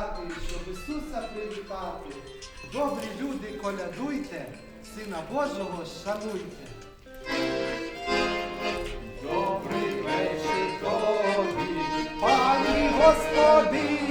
поклич щоб Ісуса привітати. Добрі люди, колядуйте, Сина Божого шануйте. Добрий вечір тобі, пані Господині,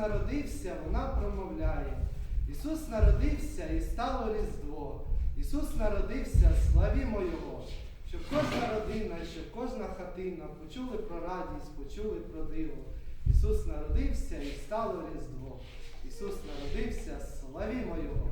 народився, вона промовляє. Ісус народився і стало Різдво. Ісус народився, славімо Його. Щоб кожна родина, щоб кожна хатина почули про радість, почули про диво. Ісус народився і стало Різдво. Ісус народився, славімо Його.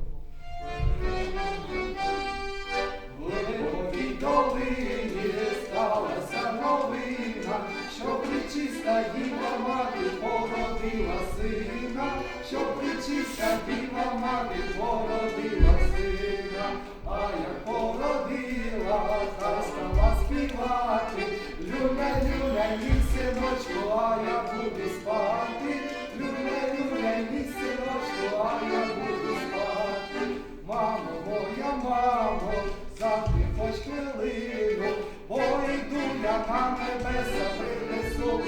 Співати, люля, люля, мій синочку, а я буду спати, люля, люля, мій синочку, а я буду спати. Мамо, моя мамо, завжди хоч хвилину, бо йду я на небеса, принесу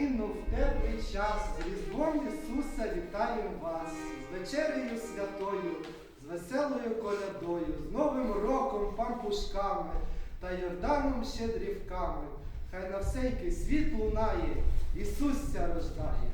Днину в теплий час з Різдвом Ісуса вітаю вас, з вечерею святою, з веселою колядою, з Новим роком пампушками та Йорданом щедрівками. Хай на всейки світ лунає, Ісус ся рождає.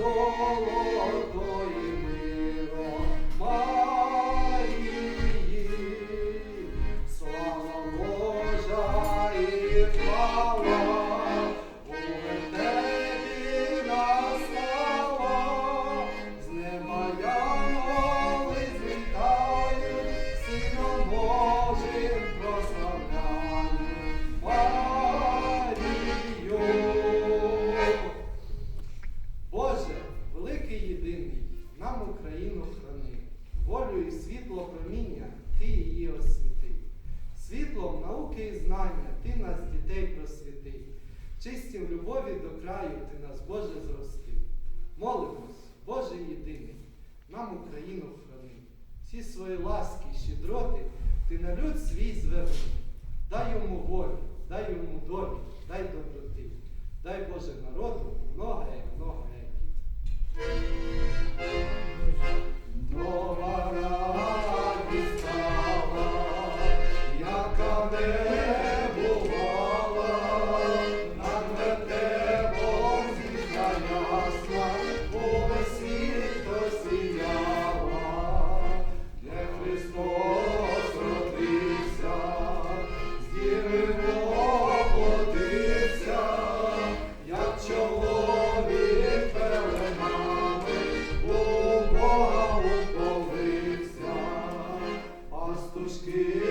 Lord, Lord, Lord. Науки і знання Ти нас, дітей, просвіти. Чистім любові до краю Ти нас, Боже, зрости. Молимось, Боже єдиний, нам Україну храни. Всі свої ласки, щедроти Ти на люд свій зверни. Дай йому волю, дай йому долі, дай доброти. Дай Боже народу многое, многое. Нова skin.